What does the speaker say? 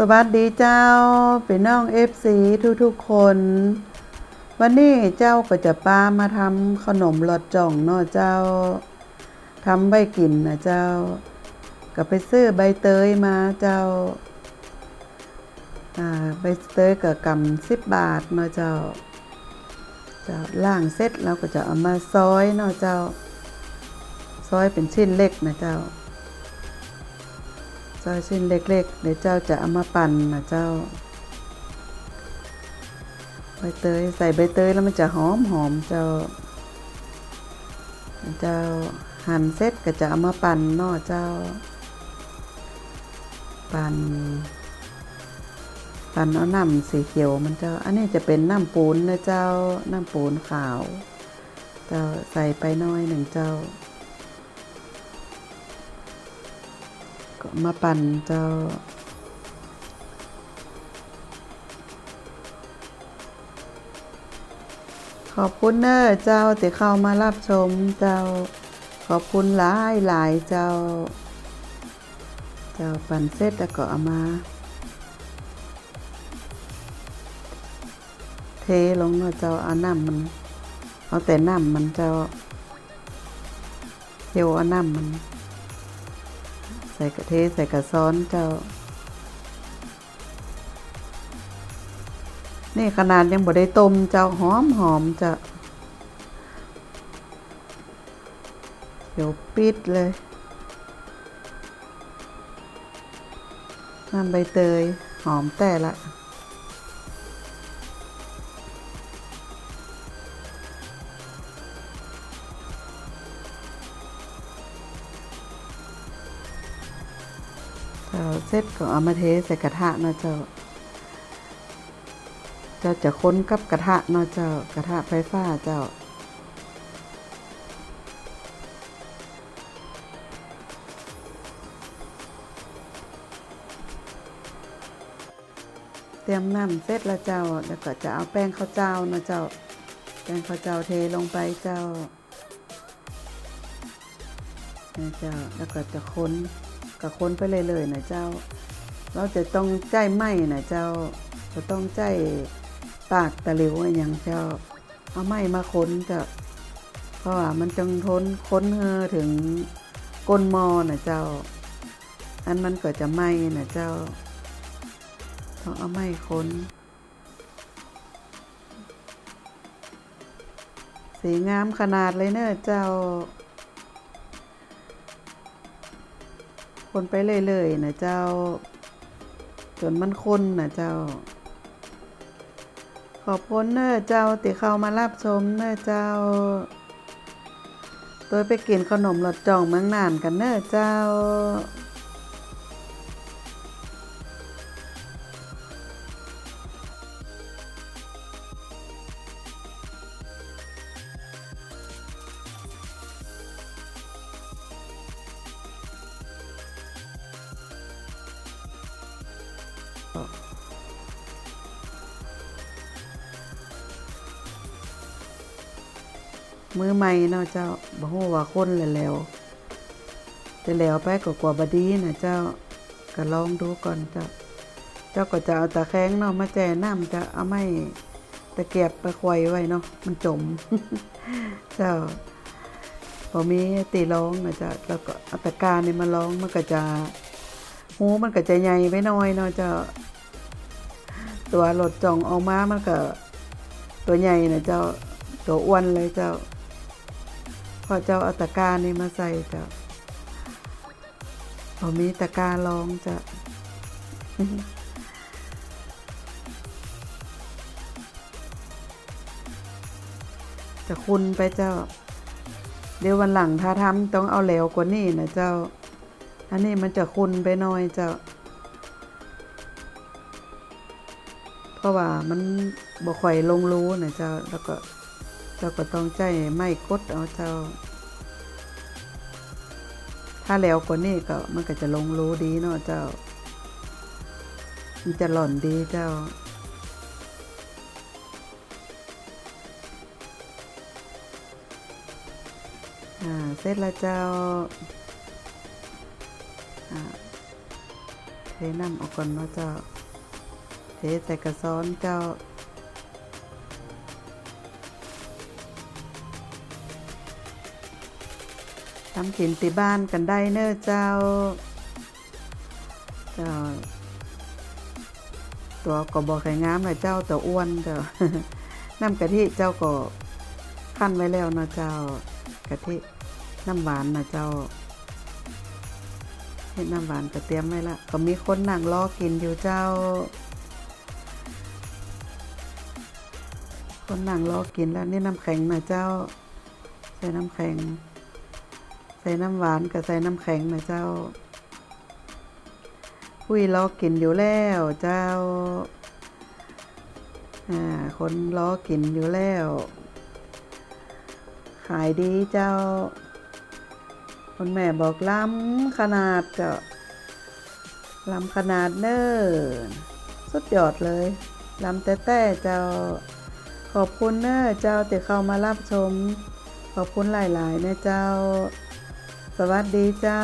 สวัสดีเจ้าเป็นน้องเอฟซีทุกๆคน วันนี้เจ้าก็จะป้ามาทำขนมหลอดจ่องเนาะเจ้าทำใบกินนะเจ้า ก็ไปซื้อใบเตยมาเจ้าใบเตยกับกำสิบบาทเนาะเจ้าจ้าล่างเสร็จเราก็จะเอามาซอยเนาะเจ้า ซอยเป็นชิ้นเล็กนะเจ้า อยชิ้นเล็กๆเดี๋ยวเจ้าจะเอามาปั่นนะเจ้า ใบเตยใส่ใบเตยแล้วมันจะหอมหอมเจ้า เจ้าหั่นเสร็จก็จะเอามาปั่นเนาะเจ้า ปั่นปั่นเอาน้ำสีเขียวมันเจ้า อันนี้จะเป็นน้ำปูนนะเจ้า น้ำปูนขาว เจ้าใส่ไปน้อยหนึ่งเจ้า ก็มาปั่นเจ้าขอบคุณเนอเจ้าที่เข้ามารับชมเจ้า ขอบคุณหลายหลายเจ้า เจ้าปั่นเสร็จแล้วก็เอามา เทลงเนาะเจ้าเอาน้ำมัน เอาแต่น้ำมันเจ้าเที่ยวเอาน้ำมัน ใส่กะเทใส่กระซ้อนเจ้า นี่ขนาดยังบ่ได้ต้มเจ้าหอมหอมจะเดี๋ยวปิดเลยน้ำใบเตยหอมแต่ละ เจ้าเสร็จก็เอามาเทใส่กระทะเนาะเจ้าเจ้าจะค้นกับกระทะเนาะเจ้ากระทะไฟฟ้าเจ้าเตรียมน้ำเสร็จแล้วเจ้าแล้วก็จะเอาแป้งข้าวเจ้านะเจ้า แป้งข้าวเจ้าเทลงไปเจ้านี่ยเจ้า แล้วก็จะค้น ก็ค้นไปเลยเลยนะเจ้า เราจะต้องใจไหมนะเจ้า จะต้องใจปากตะหลิวอะไรอย่างเจ้า เอาไหมมาค้นเจ้าเพราะว่ามันจังทนค้นเฮอถึงก้นมอนะเจ้า อันมันก็จะไหมนะเจ้าต้องเอาไหมค้นสีงามขนาดเลยเนอะเจ้า คนไปเรื่อยๆนะเจ้า จนมันคนนะเจ้า ขอบคุณเนอะเจ้าติเข้ามารับชมเนอะเจ้า โดยไปกินขนมหลอดจ่องเมืองนานกันเนอะเจ้า มือใหม่เนาะเจ้าบ่ฮู้ว่าคนแล้วแล้วแต่แล้วไปก็กว่าบดีนะเจ้าก็ลองดูก่อนเจ้าเจ้าก็จะเอาตะแคงเนาะมาแจ่น้ำจะเอาไม้ตะเกียบไปควายไว้เนาะมันจม เจ้าพอมีตีร้องนะเจ้าแล้วก็เอาตะการนี่มาร้องมันก็จะ หูมันก็จะใหญ่ไปหน่อยเนาะเจ้าตัวหลดจ่องออกมามันก็ ตัวใหญ่นะเจ้าตัวอ้วนเลยเจ้า พอเจ้าเอาตะกร้านี่มาใส่เจ้าพอมีตะกร้าลองจะจะคุณไปเจ้า เดี๋ยววันหลังถ้าทำต้องเอาแล้วกว่านี้นะเจ้า อันนี้มันจะคุณไปหน่อยเจ้า เพราะว่ามันบ่ค่อยลงรู้นะเจ้า แล้วก็เจ้าก็ต้องใจไม่กดเอาเจ้า ถ้าแล้วกว่านี้ก็มันก็จะลงรู้ดีเนาะเจ้า มันจะหล่อนดีเจ้าอ่าเสร็จแล้วเจ้า เทน้ำออกก่อนเนาะเจ้าเทใส่กระซ้อนเจ้าทำกินติบ้านกันได้เนอะเจ้า เจ้า ตัวก็บอกไข่งามเลยเจ้าตัวอ้วนเจ้าน้ำกะทิเจ้าก็ขั้นไว้แล้วนะเจ้ากะทิน้ำหวานนะเจ้า เฮ็ดน้ำหวานก็เตรียมไว้ละ ก็มีคนนั่งรอกินอยู่เจ้า คนนั่งรอกินแล้วนี่น้ำแข็งนะเจ้า ใส่น้ำแข็ง ใส่น้ำหวานกับใส่น้ำแข็งนะเจ้าคุยรอกินอยู่แล้วเจ้า อ่า คนรอกินอยู่แล้ว ขายดีเจ้า คนแม่บอกล้ำขนาดเจ้าล้ำขนาดเน้อสุดยอดเลยล้ำแต่แต่เจ้าขอบคุณเน้อเจ้าที่เข้ามารับชม ขอบคุณหลายๆนะเจ้า สวัสดีเจ้า